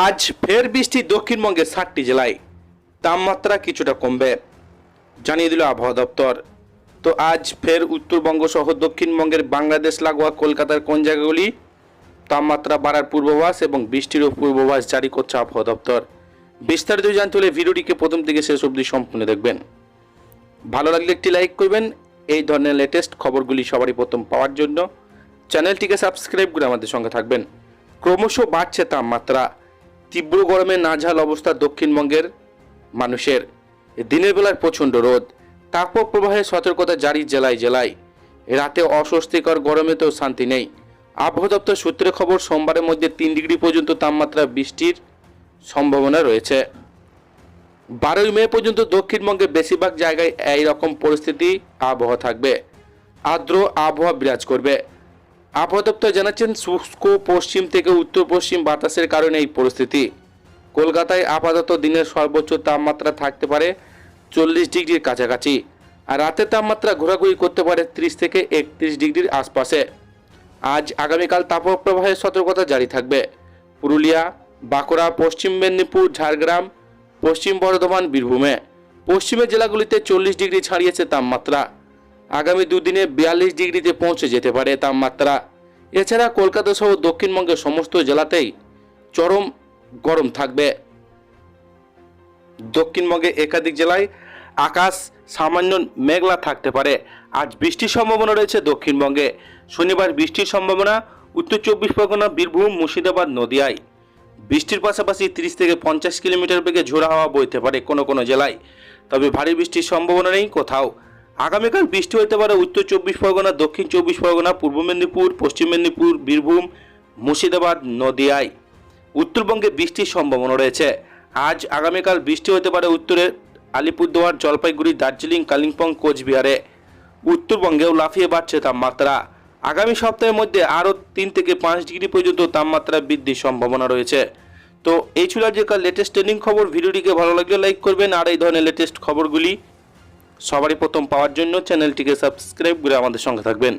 আজ ফের বৃষ্টি দক্ষিণবঙ্গের ষাটটি জেলায়। তাপমাত্রা কিছুটা কমবে, জানিয়ে দিল আবহাওয়া দপ্তর। তো আজ ফের উত্তরবঙ্গ সহ দক্ষিণবঙ্গের বাংলাদেশ, লাগোয়া, কলকাতার কোন জায়গাগুলি তাপমাত্রা বাড়ার পূর্বাভাস এবং বৃষ্টিরও পূর্বাভাস জারি করছে আবহাওয়া দপ্তর? বিস্তারিত জানতে হলে ভিডিওটিকে প্রথম থেকে শেষ অবধি সম্পূর্ণ দেখবেন। ভালো লাগলে একটি লাইক করবেন। এই ধরনের লেটেস্ট খবরগুলি সবারই প্রথম পাওয়ার জন্য। চ্যানেলটিকে সাবস্ক্রাইব করে আমাদের সঙ্গে থাকবেন। ক্রমশ বাড়ছে তাপমাত্রা। তীব্র গরমে নাঝাল অবস্থা দক্ষিণবঙ্গের মানুষের। দিনের বেলায় প্রচণ্ড রোদ। তাপক প্রবাহে সতর্কতা জারি জেলায় জেলায়। রাতে অস্বস্তিকর গরমে তো শান্তি নেই। আবহাওয়া দপ্তর সূত্রে খবর, সোমবারের মধ্যে তিন ডিগ্রি পর্যন্ত তাপমাত্রা বৃষ্টির সম্ভাবনা রয়েছে। বারোই মে পর্যন্ত দক্ষিণবঙ্গের বেশিরভাগ জায়গায় এই রকম পরিস্থিতি আবহাওয়া থাকবে। আর্দ্র আবহাওয়া বিরাজ করবে। আবহাওয়া জানাচ্ছেন শুষ্ক পশ্চিম থেকে উত্তর পশ্চিম বাতাসের কারণে এই পরিস্থিতি। কলকাতায় আপাতত দিনের সর্বোচ্চ তাপমাত্রা থাকতে পারে চল্লিশ ডিগ্রির কাছাকাছি, আর রাতের তাপমাত্রা ঘোরাঘুরি করতে পারে ত্রিশ থেকে একত্রিশ ডিগ্রির আশপাশে। আজ আগামীকাল তাপপ্রবাহের সতর্কতা জারি থাকবে। পুরুলিয়া, বাঁকুড়া, পশ্চিম মেদিনীপুর, ঝাড়গ্রাম, পশ্চিম বর্ধমান, বীরভূমে। পশ্চিমের জেলাগুলিতে চল্লিশ ডিগ্রি ছাড়িয়েছে তাপমাত্রা। আগামী দুদিনে বিয়াল্লিশ ডিগ্রিতে পৌঁছে যেতে পারে তাপমাত্রা। এছাড়া কলকাতা সহ দক্ষিণবঙ্গের সমস্ত জেলাতেই চরম গরম থাকবে। দক্ষিণবঙ্গে একাধিক জেলায় আকাশ সামান্য মেঘলা থাকতে পারে। আজ বৃষ্টির সম্ভাবনা রয়েছে দক্ষিণবঙ্গে। শনিবার বৃষ্টির সম্ভাবনা, উত্তর চব্বিশ পরগনা, বীরভূম, মুর্শিদাবাদ, নদিয়ায়। বৃষ্টির পাশাপাশি তিরিশ থেকে পঞ্চাশ কিলোমিটার বেগে ঝোড়া হাওয়া বইতে পারে কোনো কোনো জেলায়। তবে ভারী বৃষ্টির সম্ভাবনা নেই কোথাও। আগামীকাল বৃষ্টি হতে পারে উত্তর চব্বিশ পরগনা, দক্ষিণ চব্বিশ পরগনা, পূর্ব মেদিনীপুর, পশ্চিম মেদিনীপুর, বীরভূম, মুর্শিদাবাদ, নদিয়ায়। উত্তরবঙ্গে বৃষ্টির সম্ভাবনা রয়েছে। আজ আগামীকাল বৃষ্টি হতে পারে উত্তরের আলিপুরদুয়ার, জলপাইগুড়ি, দার্জিলিং, কালিম্পং, কোচবিহারে। উত্তরবঙ্গেও লাফিয়ে বাড়ছে তাপমাত্রা। আগামী সপ্তাহের মধ্যে আরও তিন থেকে পাঁচ ডিগ্রি পর্যন্ত তাপমাত্রা বৃদ্ধির সম্ভাবনা রয়েছে। তো এই ছিল আজকের লেটেস্ট ট্রেন্ডিং খবর। ভিডিওটিকে ভালো লাগলে লাইক করবেন। আর এই ধরনের লেটেস্ট খবরগুলি সবারই প্রথম পাওয়ার জন্য চ্যানেলটিকে সাবস্ক্রাইব করে আমাদের সঙ্গে থাকবেন।